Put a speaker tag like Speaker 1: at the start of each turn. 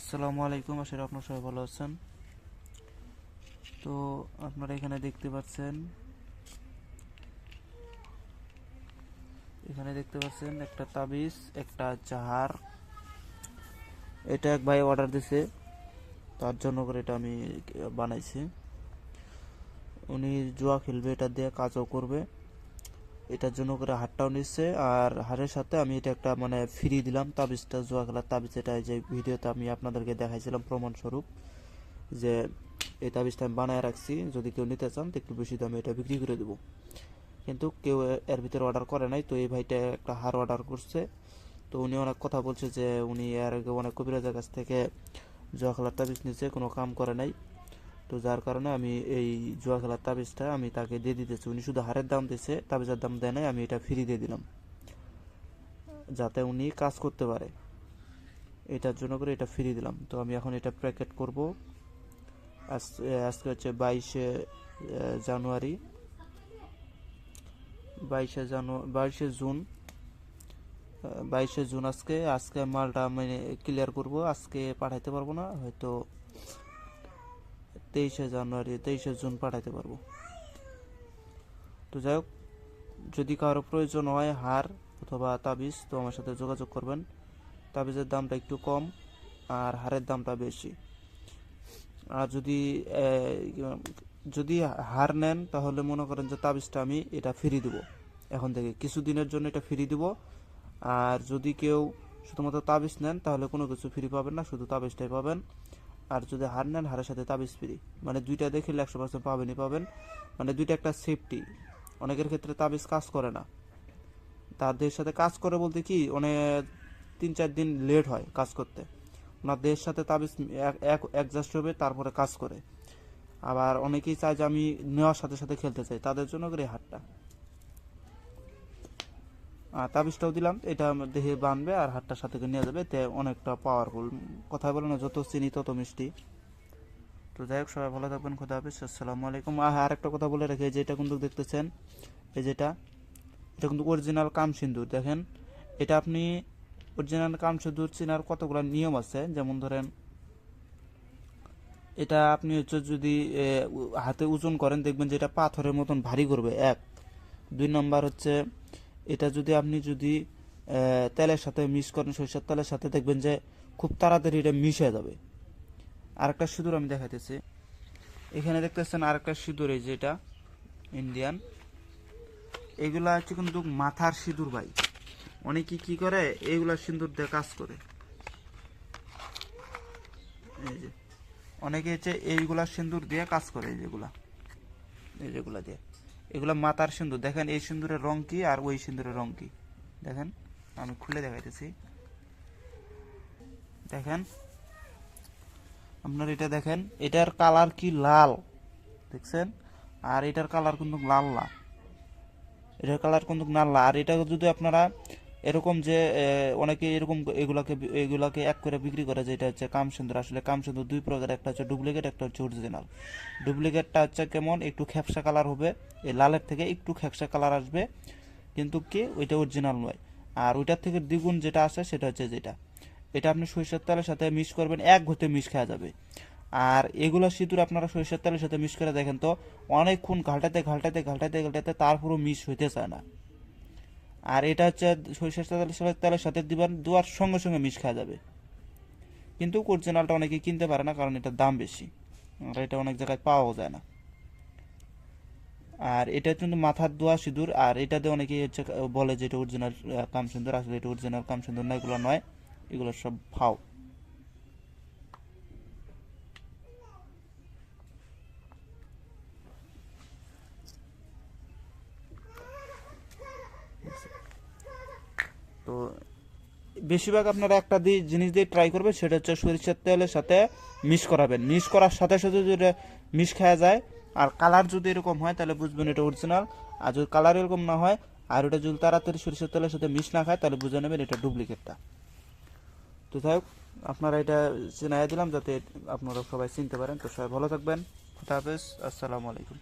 Speaker 1: আসসালামু আলাইকুম, আশা আপনার সবাই ভালো আছেন। তো আপনারা এখানে দেখতে পাচ্ছেন, এখানে দেখতে পাচ্ছেন একটা তাবিজ, একটা জাহার। এটা এক ভাই অর্ডার দিছে, তার জন্য করে এটা আমি বানাইছি। উনি জুয়া খেলবে, এটা দিয়ে কাজও করবে। এটার জন্য করে হারটাও নিচ্ছে। আর হারের সাথে আমি এটা একটা মানে ফ্রি দিলাম, তাবিজটা, জুয়া খেলার তাবিজ, এটা যে ভিডিওতে আমি আপনাদেরকে দেখাইছিলাম প্রমাণস্বরূপ যে এই তাবিজটা আমি বানায় রাখছি। যদি কেউ নিতে চান তো একটু বেশি দামে এটা বিক্রি করে দেবো। কিন্তু কেউ এর ভিতরে অর্ডার করে নাই, তো এই ভাইটা একটা হার অর্ডার করছে। তো উনি অনেক কথা বলছে যে উনি এর আগে অনেক কবিরাজের কাছ থেকে জুয়া খেলার তাবিজ নিচ্ছে কোনো কাম করে নাই। তো যার কারণে আমি এই জুয়া খেলার তাবিজটা আমি তাকে দিয়ে দিতেছি। উনি শুধু হারের দাম দিয়েছে তাবিজের দাম দেয় নাই, আমি এটা ফ্রি দিয়ে দিলাম। যাতে উনি কাজ করতে পারে। এটার জন্য করে এটা ফ্রি দিলাম। তো আমি এখন এটা প্যাকেট করব। আজ, আজকে হচ্ছে বাইশে জানুয়ারি। বাইশে জানুয়ারি বাইশে জুন। বাইশে জুন আজকে আজকে মালটা মানে ক্লিয়ার করব। আজকে পাঠাইতে পারব না, হয়তো তেইশে জানুয়ারি, তেইশে জুন পাঠাইতে পারব। তো যাই হোক, যদি কারও প্রয়োজন হয় হার অথবা তাবিজ, তো আমার সাথে যোগাযোগ করবেন। তাবিজের দামটা একটু কম আর হারের দামটা বেশি। আর যদি যদি হার নেন, তাহলে মনে করেন যে তাবিজটা আমি এটা ফ্রি দেব। এখন থেকে কিছুদিনের জন্য এটা ফ্রি দিব। আর যদি কেউ শুধুমাত্র তাবিজ নেন, তাহলে কোনো কিছু ফ্রি পাবেন না, শুধু তাবিজটাই পাবেন। আর যদি হার নেন, হারের সাথে তাবিজ ফ্রি। মানে দুইটা দেখলে একশো পার্সেন্ট পাবেনই পাবেন। মানে দুইটা একটা সেফটি অনেকের ক্ষেত্রে তাবিজ কাজ করে না। তাদের সাথে কাজ করে বলতে কি অনেক তিন চার দিন লেট হয় কাজ করতে। ওনাদের সাথে তাবিজ অ্যাডজাস্ট হবে, তারপরে কাজ করে। আবার অনেকেই চায় যে আমি নেওয়ার সাথে সাথে খেলতে চাই। তাদের জন্য করে আর তাবিজটাও দিলাম, এটা দেহে বানবে আর হাটটার সাথে নিয়ে যাবে, তে অনেকটা পাওয়ারফুল কথা বলে না, যত চিনি তত মিষ্টি। তো যাই হোক, সবাই ভালো থাকবেন, খোদা হাফিজ, আসসালামু আলাইকুম। আর আরেকটা কথা বলে রাখি যেটা কিন্তু দেখতেছেন, এই যেটা, এটা কিন্তু অরিজিনাল কাম সিন্দুর, দেখেন। এটা আপনি অরিজিনাল কাম সিন্দুর চেনার কতগুলো নিয়ম আছে? যেমন ধরেন, এটা আপনি হচ্ছে যদি হাতে ওজন করেন, দেখবেন যে এটা পাথরের মতন ভারী করবে, এক। দুই নম্বর হচ্ছে এটা যদি আপনি যদি তেলের সাথে মিক্স করেন, সরিষার তেলের সাথে, দেখবেন যে খুব তাড়াতাড়ি এটা মিশে যাবে। আরেকটা সিঁদুর আমি দেখাইতেছি। এখানে দেখতেছেন আরেকটা সিঁদুর, এই যে এটা, ইন্ডিয়ান। এগুলা হচ্ছে কিন্তু মাথার সিঁদুর ভাই। অনেকে কি করে এইগুলা সিঁদুর দিয়ে কাজ করে। এই যে, অনেকে হচ্ছে এইগুলা সিঁদুর দিয়ে কাজ করে, এই যেগুলা এই যেগুলা দিয়ে। এগুলা মাতার সিন্দুর। দেখেন এই সিন্দুরের রং কি আর ওই সিন্দুরের রং কি? দেখেন, আমি খুলে দেখাইতেছি। দেখেন, আপনার এটা দেখেন, এটার কালার কি লাল, দেখছেন? আর এটার কালার কিন্তু লাল না। এটার কালার কিন্তু লাল না। আর এটা যদি আপনারা এরকম যে অনেকে এরকম এগুলাকে এগুলাকে এক করে বিক্রি করে যেটা হচ্ছে কামসুন্দর। আসলে কামসুন্দর দুই প্রকার একটা হচ্ছে ডুপ্লিকেট একটা হচ্ছে অরিজিনাল ডুপ্লিকেটটা হচ্ছে কেমন? একটু খ্যাপসা কালার হবে। এই লালের থেকে একটু খ্যাপসা কালার আসবে। কিন্তু কি? ওইটা অরিজিনাল নয়। আর ওইটার থেকে দ্বিগুণ যেটা আসে, সেটা হচ্ছে যেটা? এটা আপনি সরিষার তেলের সাথে মিক্স করবেন, এক ঘুরতে মিক্স খাওয়া যাবে। আর এগুলো সিঁদুর আপনারা সরিষার তেলের সাথে মিক্স করে দেখেন তো, অনেকক্ষণ ঘালটাতে ঘালটাতে ঘালটাতে ঘালটাতে তারপরও মিক্স হইতে চায় না। আর এটা হচ্ছে সরিষার তেলের তেলের সাথে দিবার দুয়ার সঙ্গে সঙ্গে মিশ খাওয়া যাবে। কিন্তু অরিজিনালটা অনেকে কিনতে পারে না, কারণ এটার দাম বেশি। আর এটা অনেক জায়গায় পাওয়াও যায় না। আর এটা কিন্তু মাথার দোয়া সিঁদুর, আর এটাতে অনেকে হচ্ছে, বলে যে এটা অরিজিনাল কাম সুন্দর আসলে এটা অরিজিনাল কাম সুন্দর না, এগুলো নয়। এগুলো সব ফাও। বেশিরভাগ আপনারা একটা দিয়ে জিনিস দিয়ে ট্রাই করবেন, সেটা হচ্ছে সরিষার তেলের সাথে মিক্স করাবেন। মিক্স করার সাথে সাথে যদি মিক্স খাওয়া যায়, আর কালার যদি এরকম হয়, তাহলে বুঝবেন এটা অরিজিনাল আর যদি কালার এরকম না হয়, আর ওটা যদি তাড়াতাড়ি সরিষার তেলের সাথে মিক্স না খায়, তাহলে বুঝে নেবেন এটা ডুপ্লিকেটটা তো যাই হোক, আপনারা এটা চিনাই দিলাম যাতে আপনারা সবাই চিনতে পারেন। তো সবাই ভালো থাকবেন। খুদা হাফেজ। আসসালামু আলাইকুম।